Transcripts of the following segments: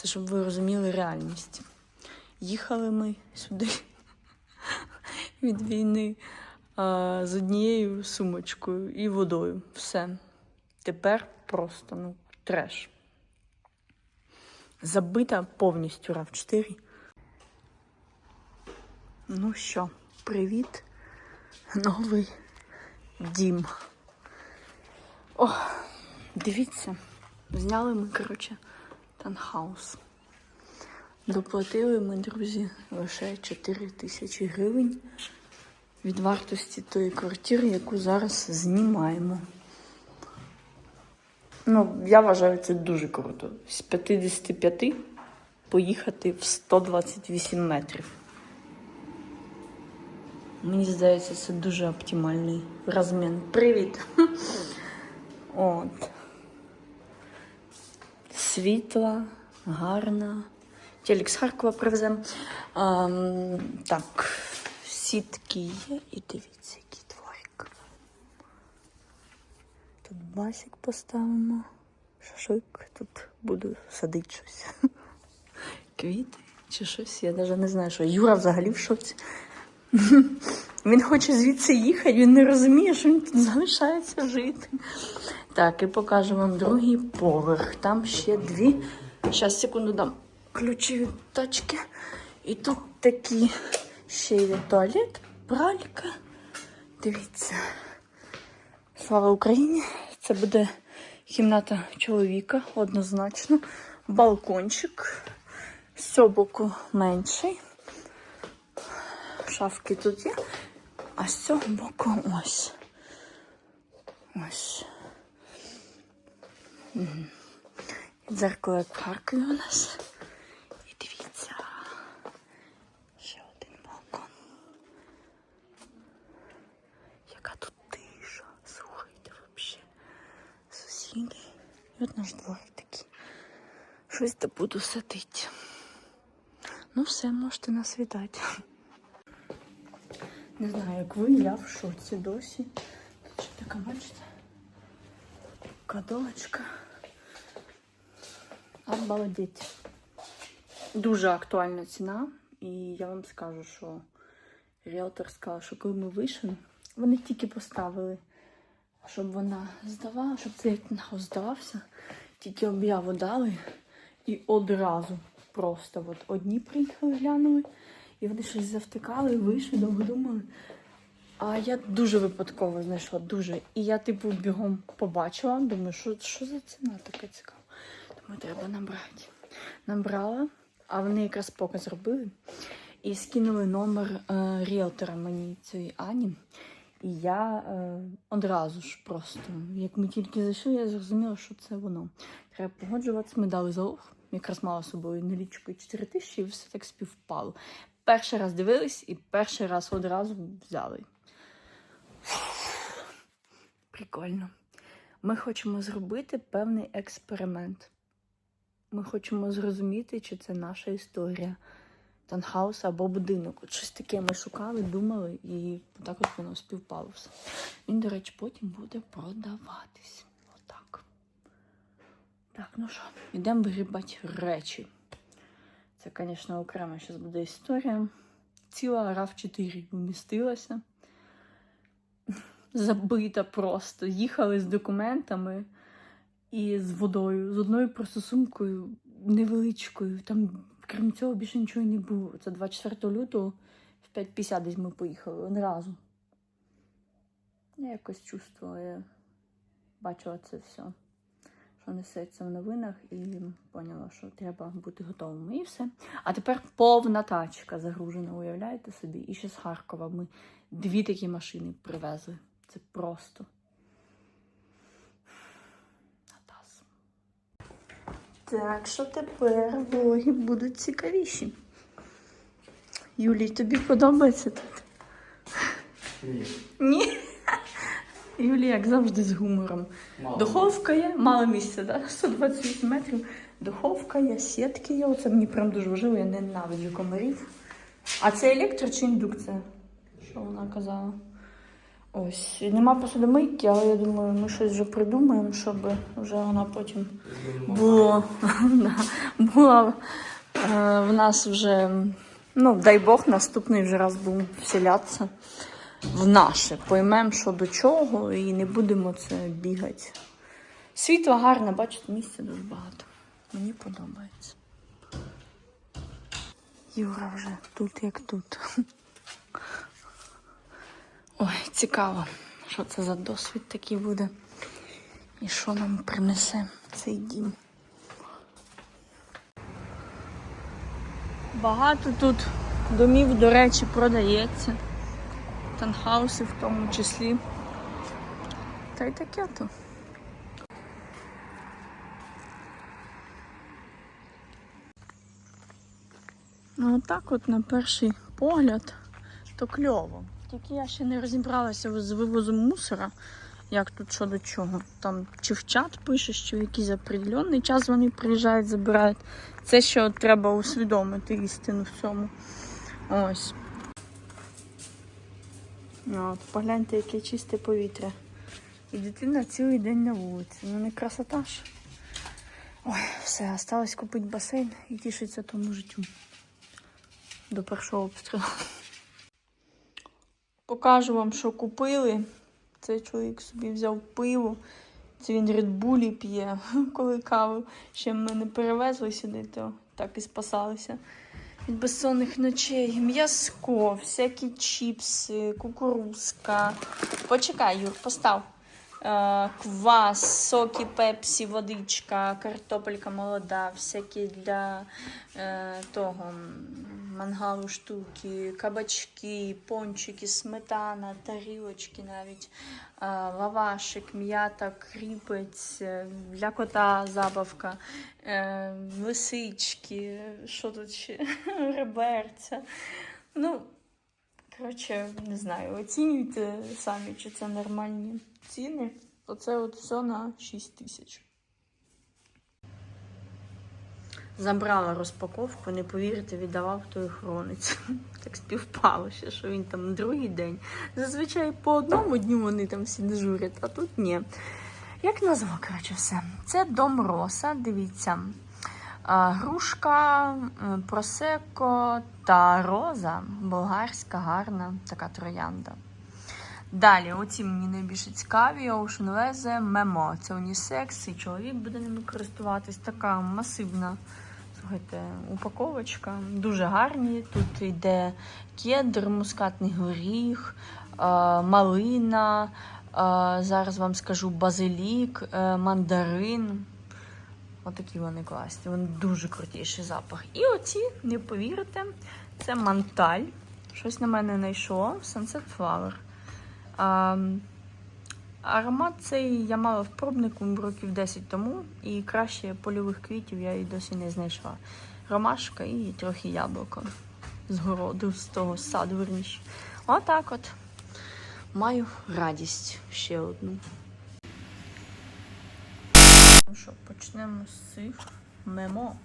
Це щоб ви розуміли реальність. Їхали ми сюди від війни а, з однією сумочкою і водою. Все. Тепер просто ну, треш. Забита повністю rav 4 Ну що, привіт, новий дім. О, дивіться, зняли ми, коротше, танхаус. Доплатили ми, друзі, лише 4 тисячі гривень від вартості тої квартири, яку зараз знімаємо. Ну, я вважаю, це дуже круто. З 55 поїхати в 128 метрів. Мені здається, це дуже оптимальний розмін. Привіт! От. Світла, гарна. Телек з Харкова привеземо. Ем, так, сітки є і дивіться, який дворик. Тут басик поставимо. Шашлик. Тут буду садити щось. Квіти чи щось. Я навіть не знаю, що Юра взагалі в шоці. Він хоче звідси їхати, він не розуміє, що він тут залишається жити. Так, і покажу вам другий поверх. Там ще дві. Зараз, секунду дам ключі від тачки. І тут такі ще є туалет, пралька. Дивіться. Слава Україні! Це буде кімната чоловіка однозначно. Балкончик. З цього боку менший. Шафки тут є. А з цього боку ось. Ось. Мгм. Дзеркало як у нас. І дивіться. Ще один балкон. Яка тут тиша. Слухайте взагалі. Сусіди. І от наш дворик такий. Щось де буду садити. Ну все, можете нас вітати. Не знаю, як ви, я в шоці досі. Тут ще така, бачите? Кадолочка. Обалдеть. Дуже актуальна ціна. І я вам скажу, що ріелтор сказав, що коли ми вийшли, вони тільки поставили, щоб вона здавала, щоб цей здавався. Тільки об'яву дали і одразу просто от одні приїхали, глянули, і вони щось завтикали, вийшли, довго думали. А я дуже випадково знайшла, дуже. І я, типу, бігом побачила, думаю, що, що за ціна така цікава. Думаю, треба набрати. Набрала, а вони якраз показ робили. І скинули номер е, ріелтора мені цієї Ані. І я е, одразу ж просто, як ми тільки зайшли, я зрозуміла, що це воно. Треба погоджуватися. Ми дали залог. Якраз мала з собою налічкою 4 тисячі, і все так співпало. Перший раз дивились і перший раз одразу взяли. Прикольно. Ми хочемо зробити певний експеримент. Ми хочемо зрозуміти, чи це наша історія танхаус або будинок. От щось таке ми шукали, думали, і так от воно співпало все. Він, до речі, потім буде продаватись. Отак. Так, ну що, йдемо вигрібати речі. Це, звісно, окрема зараз буде історія. Ціла RAV 4 вмістилася. Забита просто. Їхали з документами і з водою, з одною просто сумкою невеличкою. Там, крім цього, більше нічого не було. Це 24 лютого в 5.50 десь ми поїхали одразу. Я якось чувствувала, я бачила це все, що несеться в новинах, і поняла, що треба бути готовими. І все. А тепер повна тачка загружена, уявляєте собі? І ще з Харкова ми дві такі машини привезли. Це просто. Атас. Так, що тепер влоги будуть цікавіші. Юлій, тобі подобається тут? Ні. Ні. Юлія, як завжди, з гумором. Мало. Духовка є, мало місця, да? 128 метрів. Духовка є, сітки є. Оце мені прям дуже важливо, я ненавиджу комарів. А це електро чи індукція? Що вона казала? Ось. Нема посудомийки, але я думаю, ми щось вже придумаємо, щоб вже вона потім було, да, була е, в нас вже, ну, дай Бог, наступний вже раз будемо вселятися в наше. Поймемо, що до чого, і не будемо це бігати. Світло гарне, бачите, місця дуже багато. Мені подобається. Юра вже тут як тут. Ой, цікаво, що це за досвід такий буде. І що нам принесе цей дім. Багато тут домів, до речі, продається. Танхауси в тому числі. Та й таке то. Ну, отак от на перший погляд, то кльово. Тільки я ще не розібралася з вивозом мусора, як тут що до чого. Там чи в чат пишеш, чи в якийсь определенний час вони приїжджають, забирають. Це що треба усвідомити істину в цьому. Ось. От, погляньте, яке чисте повітря. І дитина цілий день на вулиці. Ну не красота ж. Ой, все, осталось купити басейн і тішитися тому життю. До першого обстрілу. Покажу вам, що купили. Цей чоловік собі взяв пиво. Це він редбулі п'є, коли каву ще ми не перевезли сюди, то так і спасалися від безсонних ночей. М'язко, всякі чіпси, кукурузка. Почекай, Юр, постав. Е, Квас, соки, пепсі, водичка, картопелька молода, всякі для е, того мангалу штуки, кабачки, пончики, сметана, тарілочки навіть, е, лавашик, м'ята, кріпець, е, для кота забавка, е, лисички, що тут ще, реберця. Ну, коротше, не знаю, оцінюйте самі, чи це нормальні ціни. Оце от все на 6 тисяч. Забрала розпаковку, не повірите, віддавав той охоронець. Так співпало ще, що він там другий день. Зазвичай по одному дню вони там всі дежурять, а тут ні. Як назва, коротше, все. Це дом роса, дивіться. Грушка, просеко та роза. Болгарська, гарна така троянда. Далі, оці мені найбільше цікаві. Ocean Leze, Memo. Це унісекс, і чоловік буде ними користуватись. Така масивна слухайте, упаковочка. Дуже гарні. Тут йде кедр, мускатний горіх, е, малина. е, Зараз вам скажу базилік, е, мандарин. Отакі вони класні. Вони дуже крутіший запах. І оці, не повірите, це манталь. Щось на мене знайшло. Sunset Flower. А, аромат цей я мала в пробнику років 10 тому, і краще польових квітів я і досі не знайшла. Ромашка і трохи яблуко з городу, з того саду верніше. Отак от. Маю радість ще одну. Ну що, почнемо з цих мемо.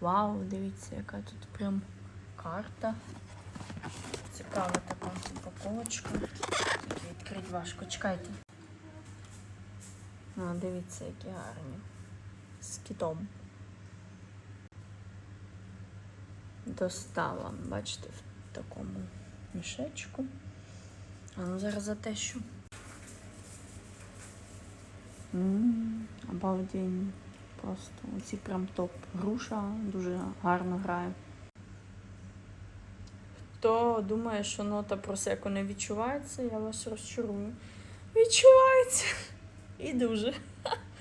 Вау, дивіться, яка тут прям карта. Цікава така упаковочка. Тільки відкрити важко. Чекайте. А, дивіться, які гарні. З китом. Достала, бачите, в такому мішечку. А ну зараз затещу. Ммм, обалдень. Просто оці прям топ. Груша дуже гарно грає. Хто думає, що нота просеку не відчувається, я вас розчарую. Відчувається. І дуже.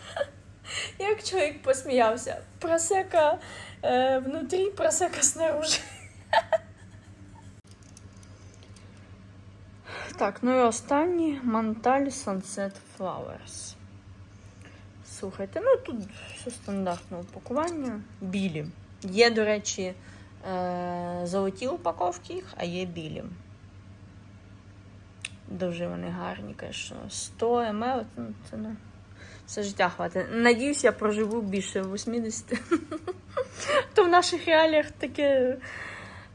Як чоловік посміявся. Просека е, внутрі, просека снаружи. Так, ну і останній Монталь Sunset Flowers. Слухайте, ну тут все стандартне упакування. Білі. Є, до речі, е, золоті упаковки а є білі. Дуже вони гарні, звісно. 100 мл, ну, це не все життя хватить. Надіюсь, я проживу більше 80. То в наших реаліях таке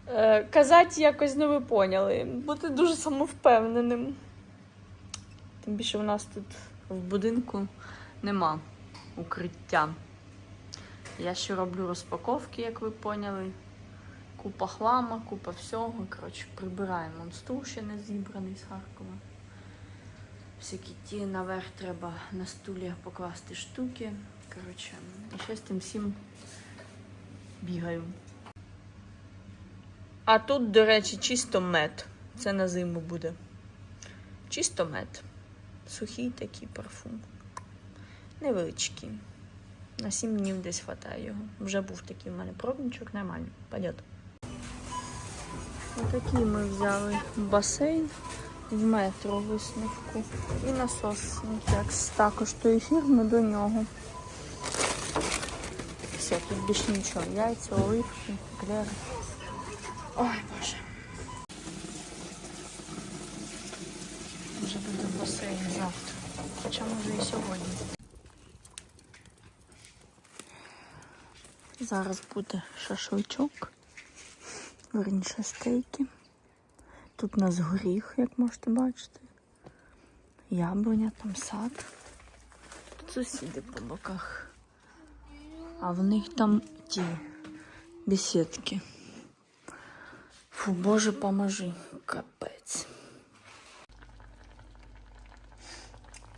е, казати якось не ви поняли. Бути дуже самовпевненим. Тим більше у нас тут в будинку нема укриття. Я ще роблю розпаковки, як ви поняли. Купа хлама, купа всього. Коротше, прибираємо. Вон стул ще не зібраний з Харкова. Всякі ті наверх треба на стулі покласти штуки. Коротше, і ще з тим всім бігаю. А тут, до речі, чисто мед. Це на зиму буде. Чисто мед. Сухий такий парфум. Невеличкий. На 7 днів десь хватає його. Вже був такий в мене пробничок, нормально. Пойдет. Отакий ми взяли басейн в метро висновку. І насос Синтекс. Також тої фірми до нього. Все, тут більше нічого. Яйця, оливки, клери. Ой, боже. Може буде басейн завтра. Хоча може і сьогодні. Зараз буде шашличок. Верніше стейки. Тут у нас горіх, як можете бачити. Яблуня, там сад. Тут сусіди по боках. А в них там ті бесідки. Фу, Боже, поможи. Капець.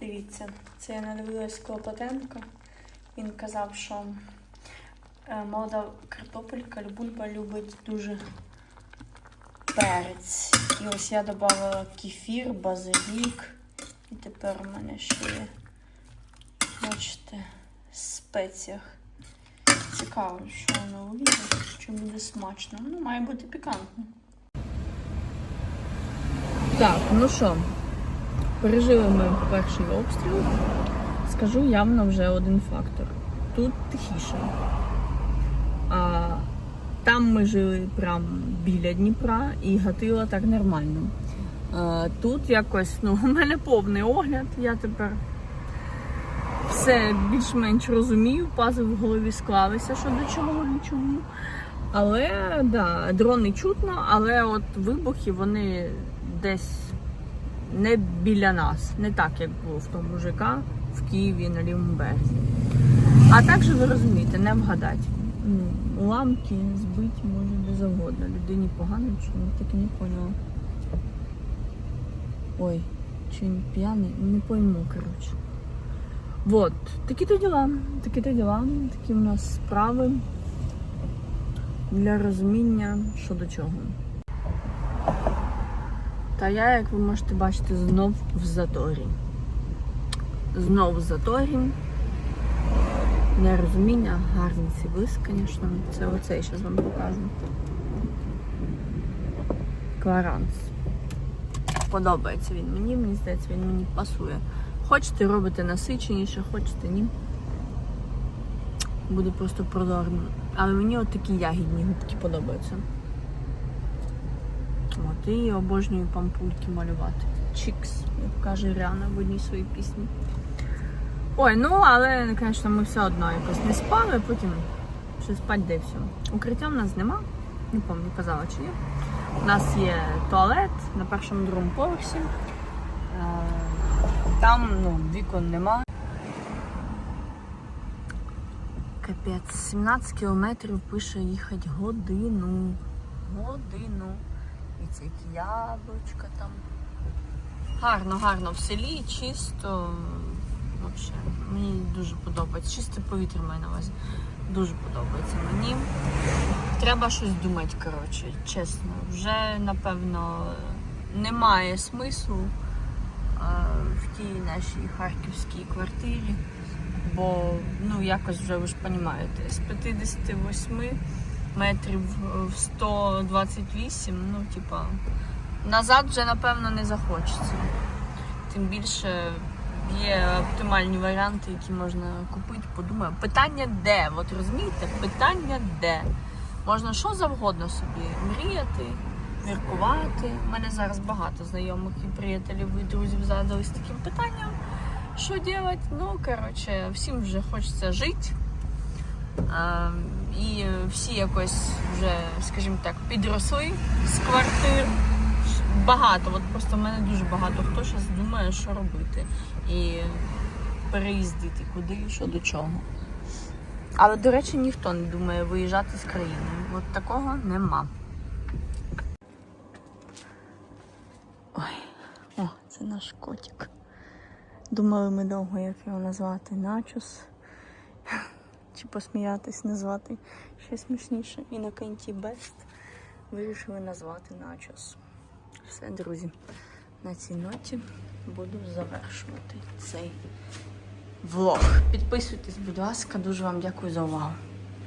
Дивіться, це я надивилась Клопотенка. Він казав, що молода картопелька, бульба любить дуже перець. І ось я додала кефір, базилік. І тепер у мене ще є, бачите, спеціях. Цікаво, що воно увійде, що буде смачно. Ну, має бути пікантно. Так, ну що, пережили ми перший обстріл. Скажу явно вже один фактор. Тут тихіше. А там ми жили прямо біля Дніпра і гатило так нормально. А, тут якось, ну, у мене повний огляд, я тепер все більш-менш розумію, пази в голові склалися, що до чого і чому. Але да, дрони чутно, але от вибухи вони десь не біля нас, не так, як було в тому ЖК в Києві на лівому березі. А так же ви розумієте, не вгадати. Ну, уламки збиті може де завгодно. Людині погано, ні, так і не поняла. Ой, чи він п'яний? Не пойму, коротше. Вот, такі-то діла, такі-то діла, такі у нас справи для розуміння, що до чого. Та я, як ви можете бачити, знов в заторі. Знов в заторі. Нерозуміння, гарний цей блиск, звісно. Це оцей зараз вам покажу. Кларанс. Подобається він мені, мені здається, він мені пасує. Хочете робите насиченіше, хочете ні. Буде просто прозорим. Але мені от такі ягідні губки подобаються. От, і обожнюю пампульки малювати. Чікс, як каже Ріана в одній своїй пісні. Ой, ну але, звісно, ми все одно якось не спали, потім ще спать де все. Укриття в нас нема, не пам'ятаю, казала чи ні. У нас є туалет на першому другому поверсі. Е, Там ну, вікон нема. Капець, 17 кілометрів пише їхати годину. Годину. І ці які яблучка там. Гарно, гарно в селі, чисто. Вообще, мені дуже подобається. Чисте повітря маю на увазі. Дуже подобається мені. Треба щось думати, коротше, чесно. Вже, напевно, немає смислу е, в тій нашій харківській квартирі. Бо, ну, якось вже ви ж розумієте, з 58 метрів в 128, ну, типа, назад вже, напевно, не захочеться. Тим більше є оптимальні варіанти, які можна купити, подумаю. Питання де? От розумієте, питання де? Можна що завгодно собі мріяти, міркувати. У мене зараз багато знайомих і приятелів і друзів задались таким питанням. Що робити? Ну, коротше, всім вже хочеться жити. А, і всі якось вже, скажімо так, підросли з квартир. Багато, от просто в мене дуже багато хто зараз думає, що робити. І переїздити куди, що до чого. Але, до речі, ніхто не думає виїжджати з країни. От такого нема. Ой, о, це наш котик. Думали ми довго, як його назвати начос. Чи посміятись, назвати ще смішніше. І на кінці Бест вирішили назвати начос. Все, друзі. На цій ноті буду завершувати цей влог. Підписуйтесь, будь ласка, дуже вам дякую за увагу.